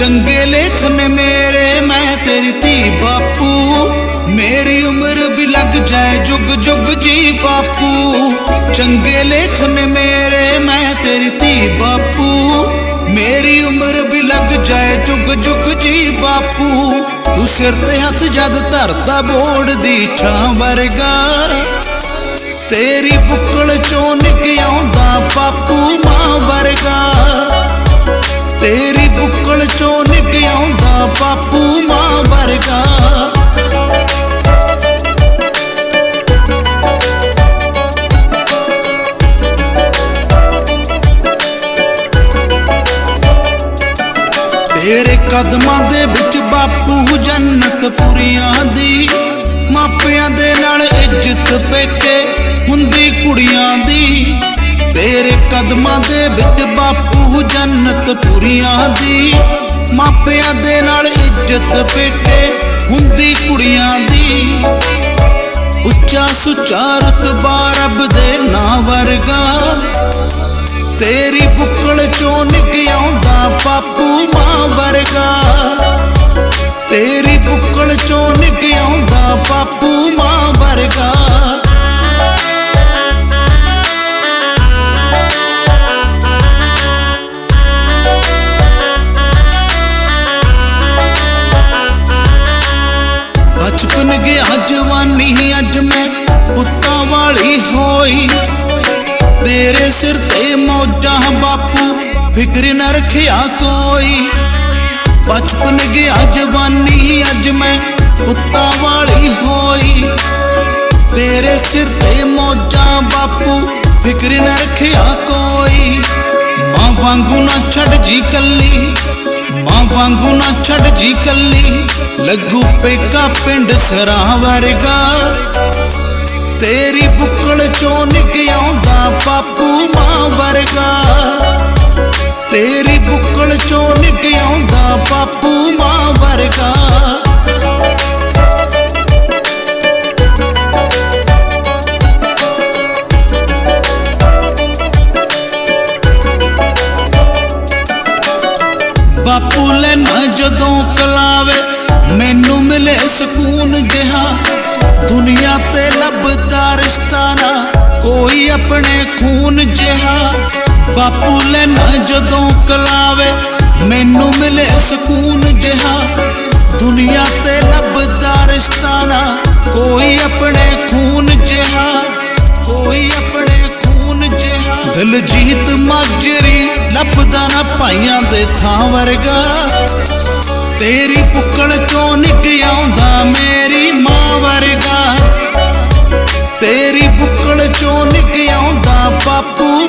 ਚੰਗੇ ਲੇਖ ਨੇ ਮੇਰੇ, ਮੈਂ ਤੇਰੀ ਧੀ ਬਾਪੂ। ਮੇਰੀ ਉਮਰ ਵੀ ਲੱਗ ਜਾਏ ਜੁਗ ਜੁਗ ਜੀ ਬਾਪੂ। ਚੰਗੇ ਲੇਖ ਨੇ ਮੇਰੇ, ਮੈਂ ਤੇਰੀ ਧੀ ਬਾਪੂ। ਮੇਰੀ ਉਮਰ ਵੀ ਲੱਗ ਜਾਏ ਜੁਗ ਜੁਗ ਜੀ ਬਾਪੂ। ਤੂੰ ਸਿਰ ਤੇ ਹੱਥ ਜਦ ਧਰਦਾ ਬੋੜ ਦੀ ਛਾਂ ਵਰਗਾ। ਤੇਰੀ ਬੁੱਕਲ ਚੋਂ ਨਿਕ ਆਉਂਦਾ ਕਦਮਾਂ ਦੇ ਵਿੱਚ ਬਾਪੂ ਜੰਨਤ ਪੁਰੀਆਂ ਦੀ। ਮਾਪਿਆਂ ਦੇ ਨਾਲ ਇੱਜ਼ਤ ਪੇਕੇ ਹੁੰਦੀ ਕੁੜੀਆਂ ਦੀ। ਤੇਰੇ ਕਦਮਾਂ ਦੇ ਵਿੱਚ ਬਾਪੂ ਜੰਨਤ ਪੁਰੀਆਂ ਦੀ। ਮਾਪਿਆਂ ਦੇ ਨਾਲ ਇੱਜ਼ਤ ਪੇਕੇ ਹੁੰਦੀ ਕੁੜੀਆਂ ਦੀ। ਉੱਚਾ ਸੁੱਚਾ ਰਤਬਾ ਰੱਬ ਦੇ ਨਾਂ ਵਰਗਾ। ਤੇਰੀ ਬੁੱਕਲ ਚੋਂ ਨਿਕ ਆਉਂਦਾ ਬਾਪੂ ਮਾਂ ਵਰਗਾ। ਤੇਰੀ ਬੁੱਕਲ ਚੋਂ ਨਿਕ ਆਉਂਦਾ ਬਾਪੂ ਮਾਂ ਰੱਖਿਆ ਕੋਈ। ਬਚਪਨ ਗਿਆ ਜਵਾਨੀ ਅੱਜ ਮੈਂ ਪੁੱਤਾਂ ਵਾਲੀ ਹੋਈ। ਤੇਰੇ ਸਿਰ ਤੇ ਮੌਜਾਂ ਬਾਪੂ, ਫਿਕਰ ਨਾ ਰੱਖਿਆ ਕੋਈ। ਮਾਂ ਵਾਂਗੂ ਨਾ ਛੱਡ ਜੀ ਕੱਲੀ। ਮਾਂ ਵਾਂਗੂ ਨਾ ਛੱਡ ਜੀ ਕੱਲੀ। ਲੱਗੂ ਪੇਕਾ ਪਿੰਡ ਸਰਾ ਵਰਗਾ। ਤੇਰੀ ਬੁੱਕਲ ਚੋਂ ਨਿਕ ਆਉਂਦਾ ਬਾਪੂ ਮਾਂ ਵਰਗਾ। ਜਦੋਂ ਕਲਾਵੇ, ਮੈਨੂੰ ਮਿਲੇ ਸਕੂਨ ਜਿਹਾ। ਦੁਨੀਆ ਤੇ ਲੱਭਦਾ ਰਿਸ਼ਤਾ ਨਾ, ਕੋਈ ਆਪਣੇ ਖੂਨ ਜਿਹਾ। ਬਾਪੂ ਲੈਣਾ ਜਦੋਂ ਕਲਾਵੇ, ਮੈਨੂੰ ਮਿਲੇ ਸਕੂਨ ਜਿਹਾ। ਦੁਨੀਆ ਤੇ ਲੱਭਦਾ ਰਿਸ਼ਤਾ ਨਾ, ਕੋਈ ਆਪਣੇ ਖੂਨ ਜਿਹਾ। ਕੋਈ ਆਪਣੇ ਖੂਨ ਜਿਹਾ। ਦਿਲਜੀਤ ਮਾਜਰੀ ਲੱਭਦਾ ਨਾ ਭਾਈਆਂ ਦੇ ਥਾਂ ਵਰਗਾ। ਤੇਰੀ ਪੁੱਕਲ ਚੋਂ ਨਿਕ ਆਉਂਦਾ ਮੇਰੀ ਮਾਂ ਵਰਗਾ। ਤੇਰੀ ਪੁੱਕਲ ਚੋਂ ਨਿਕ ਆਉਂਦਾ ਬਾਪੂ